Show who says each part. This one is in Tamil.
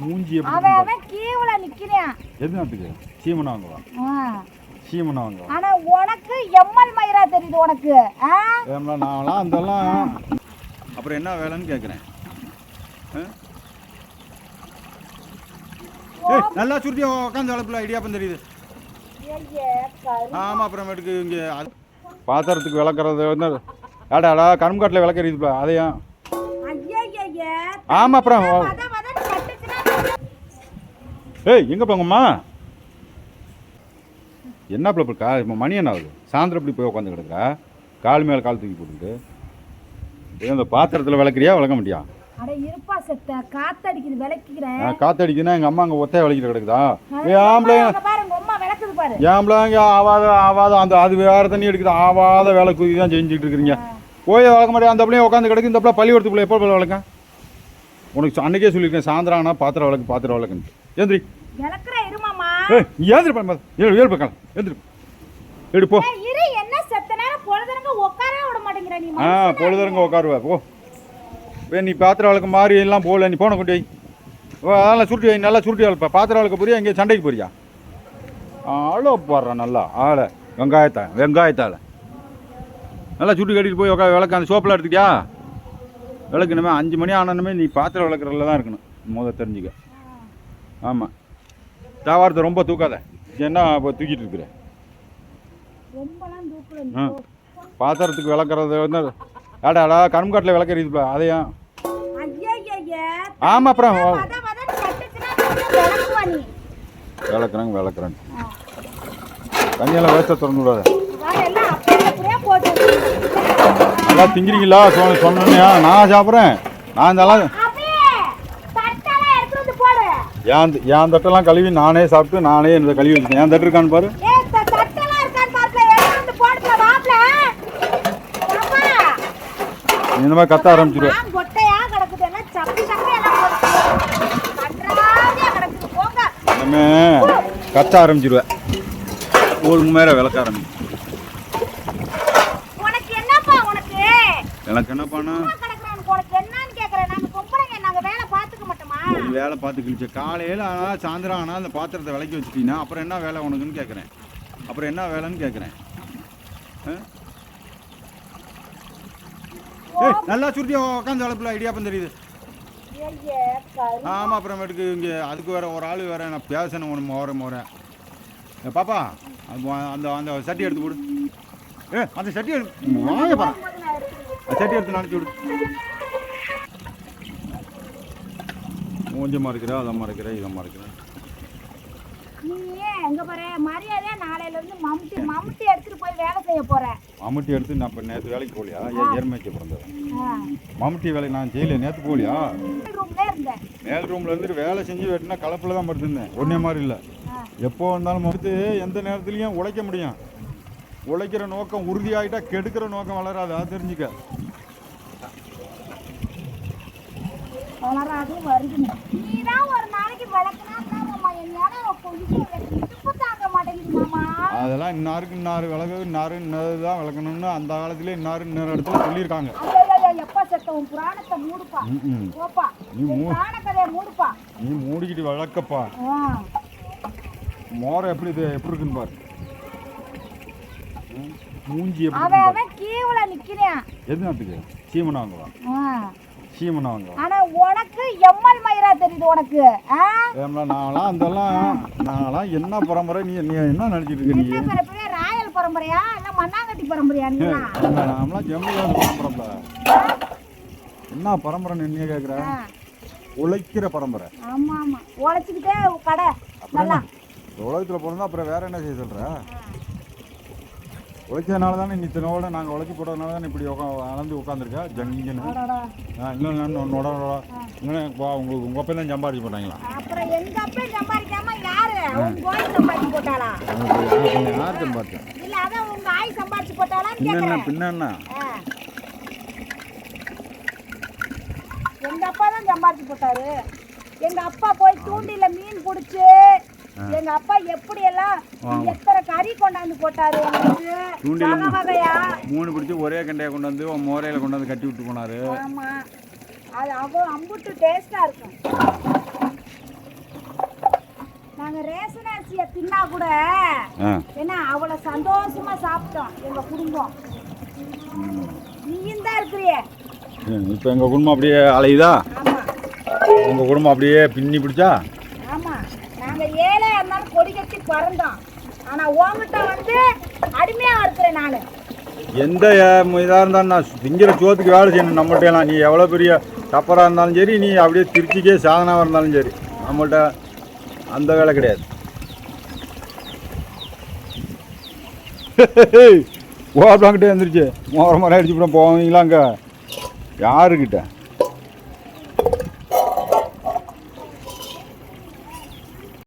Speaker 1: மூஞ்சி
Speaker 2: அவன் அவன் கீவுல நிக்கிறான்.
Speaker 1: பாரு. எது நாட்டுக்கு சீமனை வாங்குவான். சீமனை வாங்குவான்.
Speaker 2: ஆனா உனக்கு எம்எல் மயிரா தெரியுது உனக்கு
Speaker 1: நான்லாம் அதெல்லாம் அப்புறம் என்ன வேலைன்னு கேட்குறேன் ஏய் நல்லா சுருட்டி உட்காந்து வளர்ப்புல ஐடியாப்பம் தெரியுது. ஆமாம் அப்புறமேட்டுக்கு இங்கே பாத்திரத்துக்கு விளக்குறது வந்து ஆடாடா கரும்புக்காட்டில் விளக்குறீதுப்பா அதையும். ஆமாம் அப்புறம் ஏய் எங்கே போங்கம்மா? என்ன பிள்ளை கா இப்போ மணி என்ன ஆகுது? சாயந்தரம் இப்படி போய் உட்காந்து கிடக்குறா கால் மேலே கால் தூக்கி போட்டுக்கிட்டு. ஏன் இந்த பாத்திரத்தில் விளக்குறியா விளக்க மாட்டியா?
Speaker 2: அட இருப்பா செத்த. காத்தடிக்குது
Speaker 1: காத்தடிக்குதுன்னா எங்கள் அம்மா அங்கே ஒத்தையை விளக்கிட்டு கிடக்குதா? ஏ ஆம்பளை
Speaker 2: அங்க பாரு உங்க அம்மா விளக்குது பாரு.
Speaker 1: ஏம்பளை இங்கே ஆவாத ஆவாத அந்த அது வேறு தண்ணி எடுக்குது ஆவாத வேலை குதி தான் செஞ்சுட்டு இருக்கிறீங்க. போய் வளர்க்க மாட்டேன் அந்த பிள்ளைய உட்காந்து கிடக்கு இந்த பிள்ளை எப்போ வளர்க்க? உனக்கு அன்னைக்கே சொல்லியிருக்கேன் சாயந்தரம் ஆனால் பாத்திரம் விளக்கு பாத்திரம் விளக்குன்னு ஏந்திரி
Speaker 2: விளக்குற இருமாமா
Speaker 1: ஏய் ஏந்திரி பண்ண ஏழு ஏழு பக்கம். ஏந்திரி எடு போ.
Speaker 2: ஏய், இரு என்ன செத்த நேரம் பொழுதுனங்க உட்காரவே விட மாட்டேங்கிற நீ.
Speaker 1: ஆ பொழுதுறங்க உட்காருவா போ. நீ பாத்திரம் விளக்க மாதிரி எல்லாம் போகல நீ போன கொண்டு அதெல்லாம் சுருட்டி வை நல்லா சுருட்டி வளர்ப்பா. பாத்திரம் விளக்க போறியா எங்கேயும் சண்டைக்கு போறியா? ஆளோ போடுறான் நல்லா ஆளை. வெங்காயத்தை வெங்காயத்தால். நல்லா சுருட்டி கட்டிட்டு போய் உட்கா விளக்கு அந்த சோப்பில் எடுத்துக்கியா விளக்குனுமே அஞ்சு மணி ஆனனுமே நீ பாத்திரம் விளக்குறதுல தான் இருக்கணும். முத தெரிஞ்சுக்க. ஆமாம் தாவாரத்தை ரொம்ப தூக்காத. என்ன இப்போ தூக்கிட்டு இருக்கிற ஆ. பாத்திரத்துக்கு விளக்குறது வந்து ஆடாடா கரும்புக்காட்டில் விளக்குறீதுப்பா அதையும் ஆமாம் அப்புறம் விளக்குறாங்க விளக்குறாங்க தண்ணியெல்லாம் வேஸ்ட்டாக திறந்து விடாத. நல்லா திங்கிறீங்களா? சொன்ன சொன்னியா நான் சாப்பிட்றேன். நான் இதெல்லாம்
Speaker 2: அப்படியே தட்டெல்லாம் எடுத்து வந்து போடு
Speaker 1: என் என் தட்டெல்லாம் கழுவி நானே சாப்பிட்டு நானே இந்த கழுவி வச்சுட்டேன். என் தட்டு இருக்கான்னு பாரு.
Speaker 2: ஏய் த- தட்டெல்லாம் இருக்கான்னு பாருல எடுத்து வந்து போடுல வாப்ல அம்மா
Speaker 1: நீ இந்த
Speaker 2: வேலை
Speaker 1: பார்த்து கிழிச்ச காலையில் ஆனால் சாயந்தரம் ஆனால் அந்த பாத்திரத்தை விளக்கி வச்சுட்டீங்கன்னா அப்புறம் என்ன வேலை உனக்குன்னு கேட்குறேன் அப்புறம் என்ன வேலைன்னு கேட்குறேன் ஏய் நல்லா சுருட்டி உட்காந்து வளர்ப்புல ஐடியாப்பம் தெரியுது. ஆமாம் அப்புறமேட்டுக்கு இங்கே அதுக்கு வேற ஒரு ஆள் வேற நான் பேசணும் ஒன்று மோர மோர. ஏ, பாப்பா அந்த அந்த சட்டி எடுத்து கொடு. ஏ அந்த சட்டி எடுத்து வாங்க பாரு சட்டி எடுத்து நினச்சி விடு கொஞ்சமாக இருக்கிறா அதம்மா இருக்கிற இதம்மா இருக்கிற
Speaker 2: நீ ஏன் எங்க பாரு மரியாதையா நாளையில இருந்து மம்முட்டி மம்முட்டி எடுத்துட்டு போய் வேலை செய்ய போற.
Speaker 1: மம்முட்டி எடுத்து நான் இப்போ நேற்று வேலைக்கு போகலையா? ஏன் எருமைக்கு பிறந்தவன்?
Speaker 2: ஆ.
Speaker 1: மம்முட்டி வேலை நான் போகலையா?
Speaker 2: ரூம்ல இருந்தேன்.
Speaker 1: மேல் ரூமில் இருந்துட்டு வேலை செஞ்சு வெட்டினா கலப்பில் தான் படுத்திருந்தேன் ஒன்றே மாதிரி இல்லை. எப்போ வந்தாலும் மறுத்து எந்த நேரத்துலையும் உழைக்க முடியும். உழைக்கிற நோக்கம் உறுதியாயிட்டா கெடுக்கிற நோக்கம் வளராது அது தெரிஞ்சுக்க.
Speaker 2: வளராது வருதுன்னு நீ தான் ஒரு நாளைக்கு விளக்குனா மாமா என்னால கொஞ்சம் இடுப்பு தாங்க மாட்டேங்குது மாமா
Speaker 1: அதெல்லாம் இன்னாருக்கு இன்னாரு விளக்கு இன்னாரு இன்னாரு தான் விளக்கணும்னு அந்த காலத்திலே இன்னாரு இன்னொரு இடத்துல சொல்லியிருக்காங்க.
Speaker 2: ஐயோ எப்ப செத்த? உன் புராணத்தை மூடுப்பா.
Speaker 1: ம்ம்.
Speaker 2: போப்பா.
Speaker 1: நீ
Speaker 2: உன்
Speaker 1: மூ
Speaker 2: புராண கதையை மூடுப்பா.
Speaker 1: நீ மூடிக்கிட்டு விளக்கப்பா.
Speaker 2: ஆ.
Speaker 1: மோரம் எப்படி இது எப்படி இருக்குன்னு பாரு. ம், மூஞ்சி எப்படி
Speaker 2: அவன்
Speaker 1: இருக்குன்னு பாரு.
Speaker 2: அவன் கீவுல நிக்கிறான்.
Speaker 1: எது நாட்டுக்கு? சீமனை வாங்குவான்
Speaker 2: ஆ.
Speaker 1: சீமனை வாங்குவான்
Speaker 2: ஆனா உனக்கு எம்எல் மயிரா தெரியுது உனக்கு?
Speaker 1: ஏம்ல நான்லாம் அதெல்லாம் நான்லாம் என்ன பரம்பரை நீ நீ என்ன நினச்சிட்டு இருக்க நீ?
Speaker 2: என்ன பரம்பரையா? ராயல் பரம்பரையா? இல்ல மண்ணாங்கட்டி பரம்பரையா நீ?
Speaker 1: நாமலாம் ஜம்மியாக பரம்பரைல. என்ன பரம்பரைன்னு என்ன கேட்குற உழைக்கிற பரம்பரை.
Speaker 2: ஆமா ஆமா. உழைச்சிக்கிட்டே கடை. நல்லா.
Speaker 1: உலகத்தில் பிறந்தா அப்புறம் வேற என்ன செய்ய சொல்ற? உழைச்சதுனால தானே இத்தனோட நாங்கள் உழைச்சி போட்டதுனால தானே இப்படி உட்கா அளந்து உட்காந்துருக்கா ஜங்கின்னு
Speaker 2: அடடா.
Speaker 1: இன்னும் நொட நொட இன்னும் உங்களுக்கு உங்கள் அப்பா தான் சம்பாதிச்சு போட்டாங்களா?
Speaker 2: அப்புறம் எங்க அப்பா சம்பாதிக்காம யாரு? சம்பாதிச்சு போட்டாளா?
Speaker 1: சம்பாதிச்சேன்
Speaker 2: இல்ல அதான் ஆய் சம்பாதிச்சு போட்டாளான்னு
Speaker 1: பின்ன
Speaker 2: கேக்குறேன்.
Speaker 1: பின்ன என்ன?
Speaker 2: ஆ. எங்க அப்பா தான் சம்பாதிச்சு போட்டாரு. எங்க அப்பா போய் தூண்டில மீன் பிடிச்சு எங்க அப்பா எப்படி எல்லாம் எத்தனை கறி கொண்டாந்து போட்டாரு?
Speaker 1: மூணு பிடிச்சி ஒரே கண்டையை கொண்டு வந்து மோரையில கொண்டு வந்து கட்டி விட்டு போனாரு.
Speaker 2: ஆமா. அது அவ்வளோ அம்புட்டு டேஸ்டா இருக்கும். நாங்க
Speaker 1: ரேஷன்
Speaker 2: அரிசியை தின்னா கூட ஏன்னா அவ்வளவு சந்தோஷமா சாப்பிட்டோம் எங்க குடும்பம். நீயும் தான் இருக்கிறியே.
Speaker 1: இப்போ எங்கள் குடும்பம் அப்படியே அலையுதா? உங்கள் குடும்பம் அப்படியே பின்னி பிடிச்சா?
Speaker 2: நாங்கள் ஏழையா இருந்தாலும் கொடி கட்டி பறந்தோம் ஆனால் உன்கிட்ட வந்து அடிமையாக இருக்கிறேன் நான்.
Speaker 1: எந்த இதாக இருந்தாலும் நான் திங்கிற சோத்துக்கு வேலை செய்யணும் நம்மள்டெல்லாம் நீ எவ்வளோ பெரிய டப்பராக இருந்தாலும் சரி நீ அப்படியே திருச்சிக்கே சாதனாக இருந்தாலும் சரி. நம்மள்ட்ட அந்த வேலை கிடையாது. ஓப்பலாங்கிட்டே வந்துருச்சு மோரமாக மரம் அடிச்சு விட போவீங்களா அங்கே யாருக்கிட்ட?